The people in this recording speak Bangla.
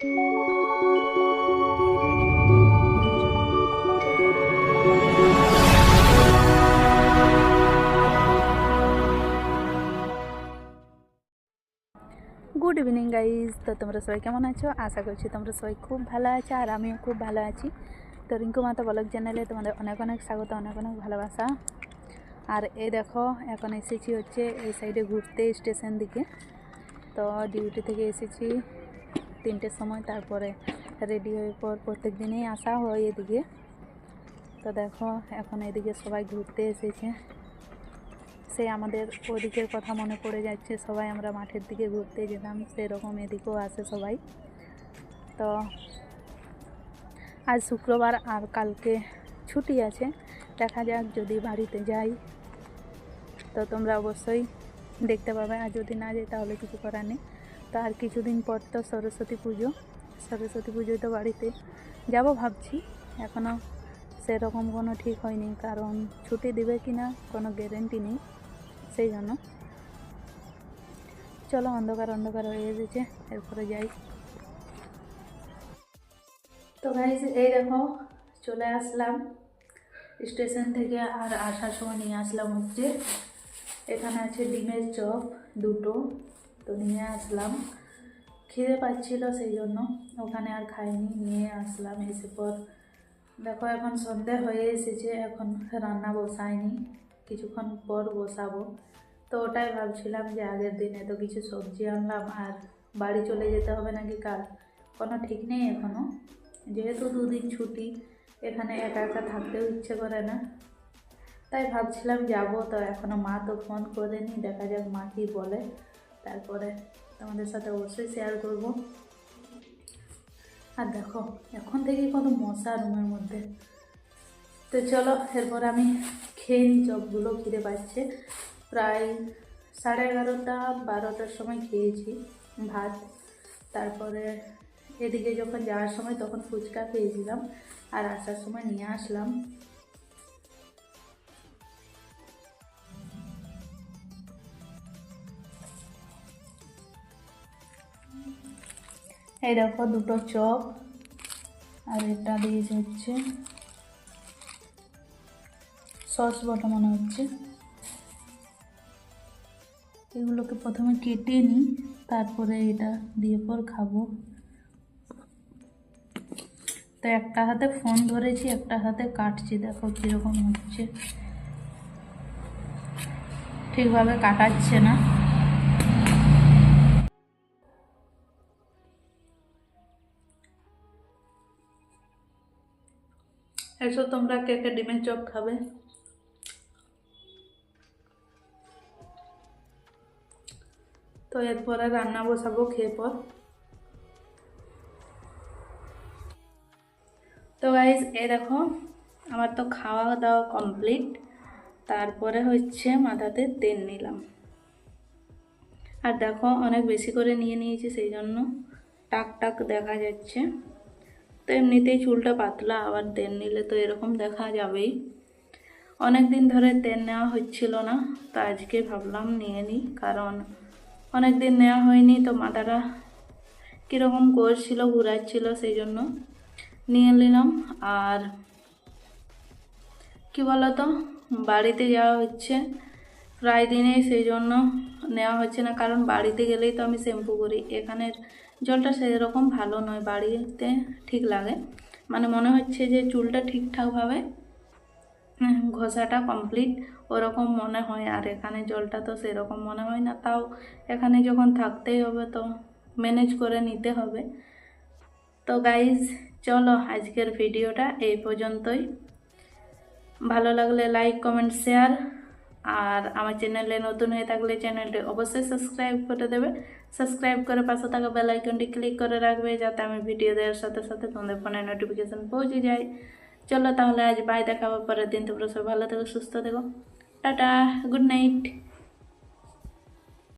গুড ইভিনিং গাইজ তো তোমরা সবাই কেমন আছো? আশা করছি তোমরা সবাই খুব ভালো আছো আর আমিও খুব ভালো আছি। তো রিঙ্কু মাতা ব্লগ চ্যানেলে তোমাদের অনেক অনেক স্বাগত, অনেক অনেক ভালোবাসা। আর এ দেখো, এখন এসেছি হচ্ছে এই সাইডে ঘুরতে স্টেশন দিকে। তো ডিউটি থেকে এসেছি। তিনটের সময় তারপরে রেডি হয়ে পর প্রত্যেক দিনেই আসা হয় এদিকে। তো দেখো, এখন এদিকে সবাই ঘুরতে এসেছে। সে আমাদের ওদিকের কথা মনে পড়ে যাচ্ছে, সবাই আমরা মাঠের দিকে ঘুরতে যেতাম সেরকম এদিকেও আসে সবাই। তো আজ শুক্রবার আর কালকে ছুটি আছে, দেখা যাক যদি বাড়িতে যাই। তো তোমরা অবশ্যই দেখতে পাবে, আর যদি না যাই তাহলে কিছু করার নেই। তো আর কিছুদিন পর তো সরস্বতী পুজো, সরস্বতী পুজোয় তো বাড়িতে যাব ভাবছি। এখনও সেরকম কোনো ঠিক হয়নি, কারণ ছুটি দেবে কি না কোনো গ্যারেন্টি নেই, সেই জন্য। চলো অন্ধকার অন্ধকার হয়ে এসেছে এরপরে যাই। তো ভাই এই দেখো, চলে আসলাম। স্টেশন থেকে আর আসার সময় নিয়ে আসলাম হচ্ছে, এখানে আছে ডিমের চপ দুটো। তো নিয়ে আসলাম। খিদে পাচ্ছিল সেই জন্য। ওখানে আর খাইনি, নিয়ে আসলাম এসে পর। দেখো এখন সন্ধে হয়ে এসেছে, এখন রান্না বসাইনি, কিছুক্ষণ পর বসাবো। তো ওটাই ভাবছিলাম যে আগের দিনে তো কিছু সবজি আনলাম, আর বাড়ি চলে যেতে হবে নাকি কাল? কোনো ঠিক নেই এখনও যেহেতু দুদিন ছুটি, এখানে একা একা থাকতেও ইচ্ছে করে না। তাই ভাবছিলাম যাব, তো এখনও মা তো ফোন করেনি, দেখা যাক মা কী বলে। তারপরে তোমাদের সাথে অবশ্যই শেয়ার করব। আর দেখো, এখন থেকে কত মশা রুমের মধ্যে। তো চলো, এরপর আমি খেয়ে নিই চপগুলো, খিদে পাচ্ছে। প্রায় সাড়ে এগারোটা, বারোটার সময় খেয়েছি ভাত। তারপরে এদিকে যখন যাওয়ার সময় তখন ফুচকা খেয়েছিলাম আর আসার সময় নিয়ে আসলাম। এই দেখো দুটো চপ, আর এটা দিয়েছে হচ্ছে সস বটা মনে হচ্ছে। এগুলোকে প্রথমে কেটে নিই, তারপরে এটা দিয়ে পর খাব। তো একটা হাতে ফোন ধরেছি, একটা হাতে কাটছি, দেখো কীরকম হচ্ছে। ঠিকভাবে কাটাচ্ছে না। এসো তোমরা কে কে ডিমের চপ খাবে তো এরপরে রান্না বসাবো খেয়ে পর তো গাইজ এ দেখো, আমার তো খাওয়া দাওয়া কমপ্লিট তারপরে হচ্ছে মাথাতে তেল নিলাম। আর দেখো, অনেক বেশি করে নিয়ে নিয়েছি, সেই জন্য টাক টাক দেখা যাচ্ছে। তো এমনিতেই চুলটা পাতলা, আবার তেল নিলে তো এরকম দেখা যাবেই। অনেক দিন ধরে তেল নেওয়া হচ্ছিল না, তো আজকে ভাবলাম নিয়ে নিই, কারণ অনেক দিন নেওয়া হয়নি, তো মাথাটা কীরকম করছিল, ঘুরাচ্ছিল সেই জন্য নিয়ে নিলাম। আর কি বলতো, বাড়িতে যাওয়া হচ্ছে প্রায় দিনেই সেই জন্য নেওয়া হচ্ছে না। কারণ বাড়িতে গেলেই তো আমি শ্যাম্পু করি। এখানের জলটা সেরকম ভালো নয় বাড়িতে ঠিক লাগে। মানে মনে হচ্ছে যে চুলটা ঠিকঠাকভাবে উম, ঘষাটা কমপ্লিট ওরকম মনে হয়। আর এখানে জলটা তো সেরকম মনে হয় না। তাও এখানে যখন থাকতেই হবে তো ম্যানেজ করে নিতে হবে। তো গাইজ চলো আজকের ভিডিওটা এই পর্যন্তই। ভালো লাগলে লাইক কমেন্ট শেয়ার। আর আমার চ্যানেলে নতুন হয়ে থাকলে চ্যানেলটি অবশ্যই সাবস্ক্রাইব করে দেবে। সাবস্ক্রাইব করে পাশে থাকা বেল আইকনটি ক্লিক করে রাখবে যাতে আমি ভিডিও দেওয়ার সাথে সাথে তোমাদের ফোনে নোটিফিকেশান পৌঁছে যায়। চলো তাহলে আজ বাই দেখাবো, পরের দিন তোমরা সব ভালো থেকো, সুস্থ থেকো। Tata good night